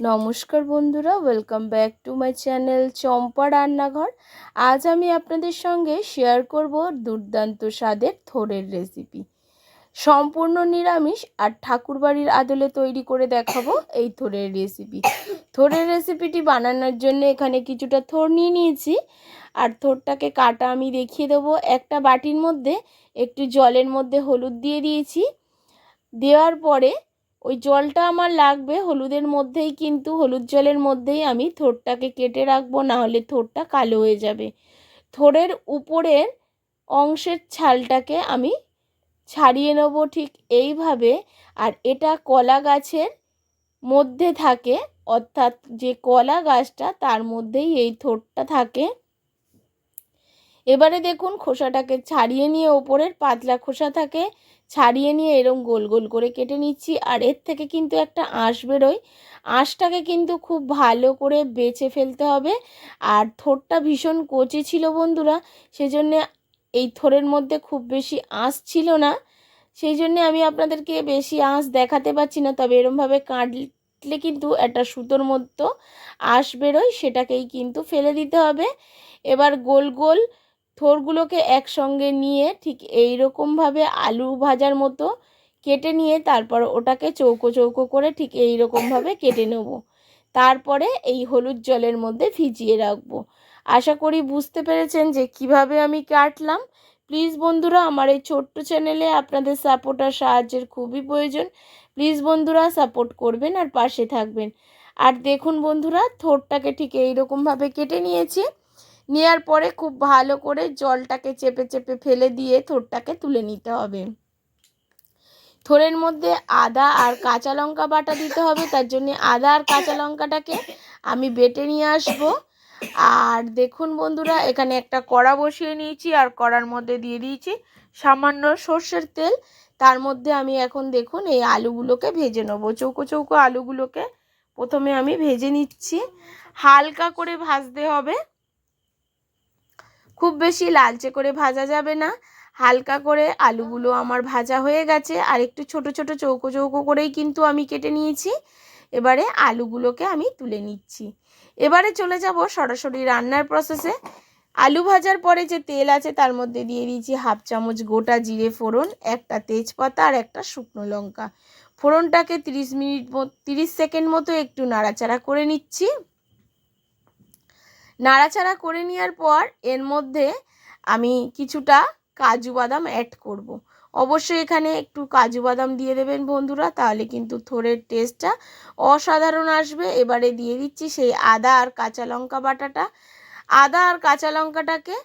নমস্কার বন্ধুরা welcome back to my channel Champa Rannaghar. আজ আমি আপনাদের সঙ্গে শেয়ার করব দুর্দান্ত স্বাদের থোরের রেসিপি সম্পূর্ণ নিরামিষ আর ঠাকুরবাড়ির আদলে তৈরি করে দেখাবো এই থোরের রেসিপি থোরের রেসিপিটি বানানোর জন্য এখানে কিছুটা থোর নিয়ে নিয়েছি। আর থোরটাকে কাটা আমি দেখিয়ে দেবো। একটা বাটির মধ্যে একটু জলের মধ্যে হলুদ দিয়ে দিয়েছি। দেওয়ার পরে ওই জলটা আমার লাগবে, হলুদের মধ্যেই কিন্তু, হলুদ জলের মধ্যেই আমি থোরটাকে কেটে রাখব না হলে থোরটা কালো হয়ে যাবে। থোরের উপরের অংশের ছালটাকে আমি ছাড়িয়ে নেব ঠিক এইভাবে, আর এটা কলা গাছের মধ্যে থাকে, অর্থাৎ যে কলা গাছটা তার মধ্যেই এই থোরটা থাকে। এবারে দেখুন খোসাটাকে ছাড়িয়ে নিয়ে ওপরের পাতলা খোসা থাকে ছাড়িয়ে নিয়ে এরম গোল গোল করে কেটে নিচ্ছি। আর এর থেকে কিন্তু একটা আঁশ বেরোয়। আঁশটাকে কিন্তু খুব ভালো করে বেছে ফেলতে হবে। আর থোরটা ভীষণ কচে ছিল বন্ধুরা, সেজন্য এই থোরের মধ্যে খুব বেশি আঁশ ছিল না। সেই জন্যে আমি আপনাদেরকে বেশি আঁশ দেখাতে পারছি না, তবে এরমভাবে কাটলে কিন্তু একটা সুতোর মতো আঁশ বেরোয়, সেটাকেই কিন্তু ফেলে দিতে হবে। এবার গোল গোল থোরগুলোকে একসঙ্গে নিয়ে ঠিক এই রকমভাবে আলু ভাজার মতো কেটে নিয়ে তারপর ওটাকে চৌকো চৌকো করে ঠিক এই রকমভাবে কেটে নেব। তারপরে এই হলুদ জলের মধ্যে ভিজিয়ে রাখব। আশা করি বুঝতে পেরেছেন যে কীভাবে আমি কাটলাম। প্লিজ বন্ধুরা, আমার এই ছোট্ট চ্যানেলে আপনাদের সাপোর্ট আর সাহায্যের খুবই প্রয়োজন। প্লিজ বন্ধুরা, সাপোর্ট করবেন আর পাশে থাকবেন। আর দেখুন বন্ধুরা, থোরটাকে ঠিক এইরকমভাবে কেটে নিয়েছি। নেওয়ার পরে খুব ভালো করে জলটাকে চেপে চেপে ফেলে দিয়ে থোরটাকে তুলে নিতে হবে। থোরের মধ্যে আদা আর কাঁচা লঙ্কা বাটা দিতে হবে, তার জন্য আদা আর কাঁচা লঙ্কাটাকে আমি বেটে নিয়ে আসব। আর দেখুন বন্ধুরা, এখানে একটা কড়া বসিয়ে নিয়েছি আর কড়ার মধ্যে দিয়ে দিয়েছি সামান্য সর্ষের তেল। তার মধ্যে আমি এখন দেখুন এই আলুগুলোকে ভেজে নেব। চৌকো চৌকো আলুগুলোকে প্রথমে আমি ভেজে নিচ্ছি। হালকা করে ভাজতে হবে। খুব বেশি লালচে করে ভাজা যাবে না। হালকা করে আলুগুলো আমার ভাজা হয়ে গেছে আর একটু ছোট ছোট চৌকো চৌকো করেই কিন্তু আমি কেটে নিয়েছি। এবারে আলুগুলোকে আমি তুলে নিচ্ছি। এবারে চলে যাব সরাসরি রান্নার প্রসেসে আলু ভাজার পরে যে তেল আছে তার মধ্যে দিয়ে দিয়েছি হাফ চামচ গোটা জিরে ফোড়ন, একটা তেজপাতা আর একটা শুকনো লঙ্কা। ফোড়নটাকে তিরিশ মিনিট তিরিশ সেকেন্ড মতো একটু নাড়াচাড়া করে নিচ্ছি। নাড়াচাড়া করে নেওয়ার পর এর মধ্যে আমি কিছুটা কাজু বাদাম অ্যাড করব। অবশ্যই এখানে একটু কাজু বাদাম দিয়ে দেবেন বন্ধুরা, তাহলে কিন্তু থোরের টেস্টটা অসাধারণ আসবে। এবারে দিয়ে দিচ্ছি সেই আদা আর কাঁচা লঙ্কা বাটাটা। আদা আর কাঁচা লঙ্কাটাকে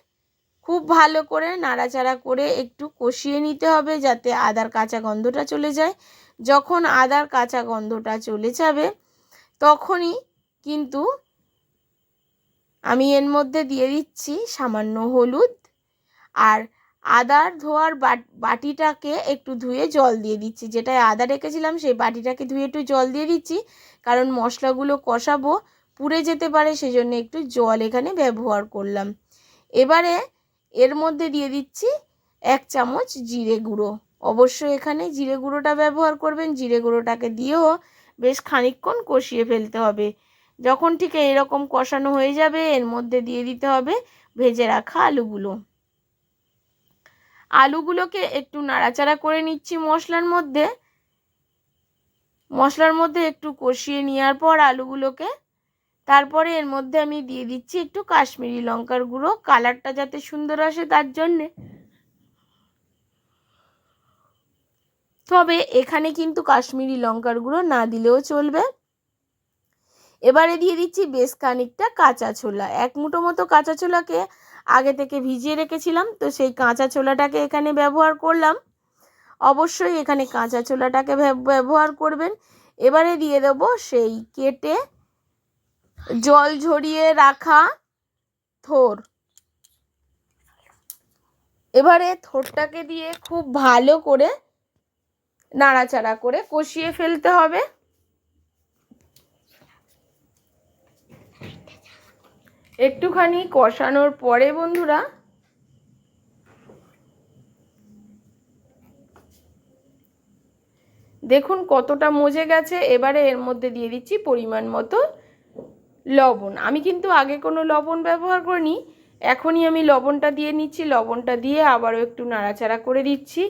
খুব ভালো করে নাড়াচাড়া করে একটু কষিয়ে নিতে হবে যাতে আদার কাঁচা গন্ধটা চলে যায়। যখন আদার কাঁচা গন্ধটা চলে যাবে, তখনই কিন্তু আমি এর মধ্যে দিয়ে দিচ্ছি সামান্য হলুদ আর আদার ধোয়ার বাটিটাকে একটু ধুয়ে জল দিয়ে দিচ্ছি। যেটায় আদা রেখেছিলাম, সেই বাটিটাকে ধুয়ে একটু জল দিয়ে দিচ্ছি, কারণ মশলাগুলো কষাবো, পুড়ে যেতে পারে, সেজন্য একটু জল এখানে ব্যবহার করলাম। এবারে এর মধ্যে দিয়ে দিচ্ছি এক চামচ জিরে গুঁড়ো। অবশ্যই এখানে জিরে গুঁড়োটা ব্যবহার করবেন, জিরে গুঁড়োটাকে দিয়েও বেশ খানিকক্ষণ কষিয়ে ফেলতে হবে। যখন ঠিক এরকম কষানো হয়ে যাবে, এর মধ্যে দিয়ে দিতে হবে ভেজে রাখা আলুগুলো। আলুগুলোকে একটু নাড়াচাড়া করে নিচ্ছি মশলার মধ্যে। মশলার মধ্যে একটু কষিয়ে নেওয়ার পর আলুগুলোকে, তারপরে এর মধ্যে আমি দিয়ে দিচ্ছি একটু কাশ্মীরি লঙ্কার গুঁড়ো। কালারটা যাতে সুন্দর আসে তার জন্যে। তবে এখানে কিন্তু কাশ্মীরি লঙ্কার গুঁড়ো না দিলেও চলবে। এবারে দিয়ে দিচ্ছি বেশ খানিকটা কাঁচা ছোলা। এক মুঠো মতো কাঁচা ছোলাকে আগে থেকে ভিজিয়ে রেখেছিলাম, তো সেই কাঁচা ছোলাটাকে এখানে ব্যবহার করলাম। অবশ্যই এখানে কাঁচা ছোলাটাকে ব্যবহার করবেন। এবারে দিয়ে দেব সেই কেটে জল ঝরিয়ে রাখা থোর। এবারে থোরটাকে দিয়ে খুব ভালো করে নাড়াচাড়া করে কষিয়ে ফেলতে হবে। একটুখানি কষানোর পরে, বন্ধুরা, দেখুন কতটা মজে গেছে। এবারে এর মধ্যে দিয়ে দিচ্ছি পরিমাণ মতো লবণ। আমি কিন্তু আগে কোনো লবণ ব্যবহার করিনি, এখনই আমি লবণটা দিয়ে নিচ্ছি। লবণটা দিয়ে আবারও একটু নাড়াচাড়া করে দিচ্ছি।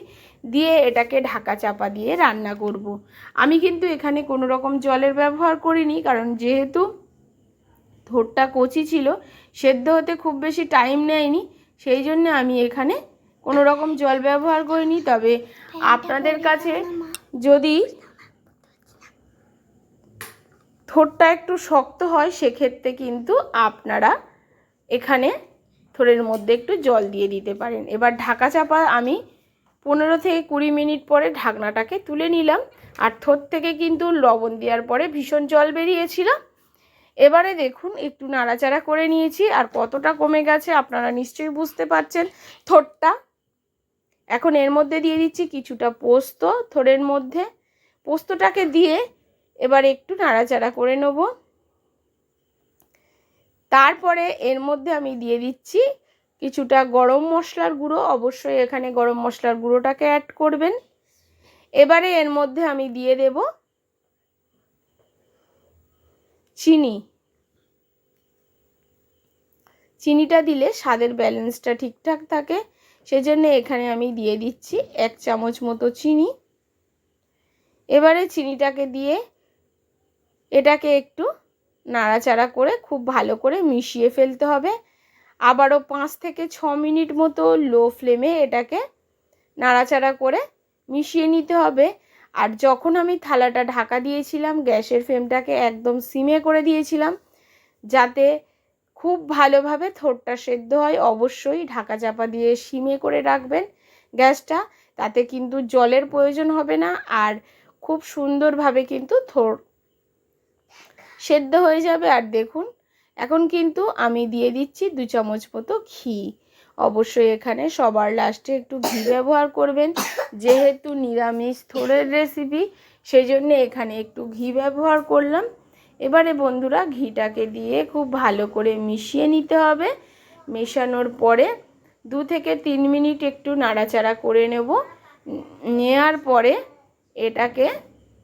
দিয়ে এটাকে ঢাকা চাপা দিয়ে রান্না করব। আমি কিন্তু এখানে কোনো রকম জলের ব্যবহার করিনি, কারণ যেহেতু থোরটা কচি ছিল, সেদ্ধ হতে খুব বেশি টাইম নেয়নি, সেই জন্য আমি এখানে কোনো রকম জল ব্যবহার করিনি। তবে আপনাদের কাছে যদি থোরটা একটু শক্ত হয়, সেক্ষেত্রে কিন্তু আপনারা এখানে থোরের মধ্যে একটু জল দিয়ে দিতে পারেন। এবার ঢাকা চাপা আমি পনেরো থেকে কুড়ি মিনিট পরে ঢাকনাটাকে তুলে নিলাম। আর থোর থেকে কিন্তু লবণ দেওয়ার পরে ভীষণ জল বেরিয়েছিল। এবারে দেখুন, একটু নাড়াচাড়া করে নিয়েছি আর কতটা কমে গেছে আপনারা নিশ্চয়ই বুঝতে পারছেন। থোরটা, এখন এর মধ্যে দিয়ে দিচ্ছি কিছুটা পোস্ত থোরের মধ্যে। পোস্তটাকে দিয়ে এবার একটু নাড়াচাড়া করে নেব। তারপরে এর মধ্যে আমি দিয়ে দিচ্ছি কিছুটা গরম মশলার গুঁড়ো। অবশ্যই এখানে গরম মশলার গুঁড়োটাকে অ্যাড করবেন। এবারে এর মধ্যে আমি দিয়ে দেব চিনি। চিনিটা দিলে স্বাদের ব্যালেন্সটা ঠিকঠাক থাকে। সেজন্য এখানে আমি দিয়ে দিচ্ছি এক চামচ মতো চিনি। এবারে চিনিটাকে দিয়ে এটাকে একটু নাড়াচাড়া করে খুব ভালো করে মিশিয়ে ফেলতে হবে। আবারও পাঁচ থেকে ছ মিনিট মতো লো ফ্লেমে এটাকে নাড়াচাড়া করে মিশিয়ে নিতে হবে। আর যখন আমি থালাটা ঢাকা দিয়েছিলাম, গ্যাসের ফ্লেমটাকে একদম সিমে করে দিয়েছিলাম, যাতে খুব ভালোভাবে থোরটা সেদ্ধ হয়, অবশ্যই ঢাকা চাপা দিয়ে সিমে করে রাখবেন গ্যাসটা, তাতে কিন্তু জলের প্রয়োজন হবে না আর খুব সুন্দরভাবে কিন্তু থোর সেদ্ধ হয়ে যাবে। আর দেখুন, এখন কিন্তু আমি দিয়ে দিচ্ছি দু চামচ মতো ঘি। অবশ্যই এখানে সবার লাস্টে একটু ঘি ব্যবহার করবেন। যেহেতু নিরামিষ থোড়ের রেসিপি সেই জন্য এখানে একটু ঘি ব্যবহার করলাম। এবারে বন্ধুরা ঘিটাকে দিয়ে খুব ভালো করে মিশিয়ে নিতে হবে। মেশানোর পরে দু থেকে তিন মিনিট একটু নাড়াচাড়া করে নেব। নেওয়ার পরে এটাকে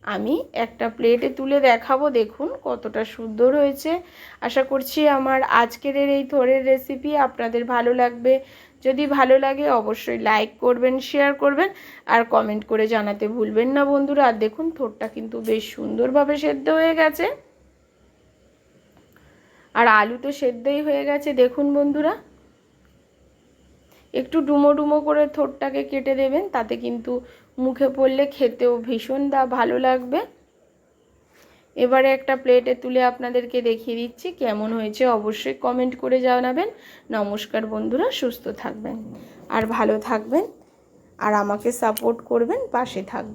আমি একটা প্লেটে তুলে দেখাবো, দেখুন কতটা সুন্দর হয়েছে। আশা করছি আমার আজকের এই থোরের রেসিপি আপনাদের ভালো লাগবে। যদি ভালো লাগে অবশ্যই লাইক করবেন শেয়ার করবেন, আর কমেন্ট করে জানাতে ভুলবেন না বন্ধুরা। আর দেখুন থোরটা কিন্তু বেশ সুন্দরভাবে সেদ্ধ হয়ে গেছে। আর আলু তো সেদ্ধই হয়ে গেছে, দেখুন বন্ধুরা। একটু ডুমো ডুমো করে থোরটাকে কেটে দেবেন, তাতে কিন্তু মুখে পড়লে খেতেও ভীষণ দা ভালো লাগবে। এবারে একটা প্লেটে তুলে আপনাদেরকে দেখিয়ে দিচ্ছি কেমন হয়েছে। অবশ্যই কমেন্ট করে জানাবেন। নমস্কার বন্ধুরা, সুস্থ থাকবেন আর ভালো থাকবেন। আর আমাকে সাপোর্ট করবেন, পাশে থাকবেন।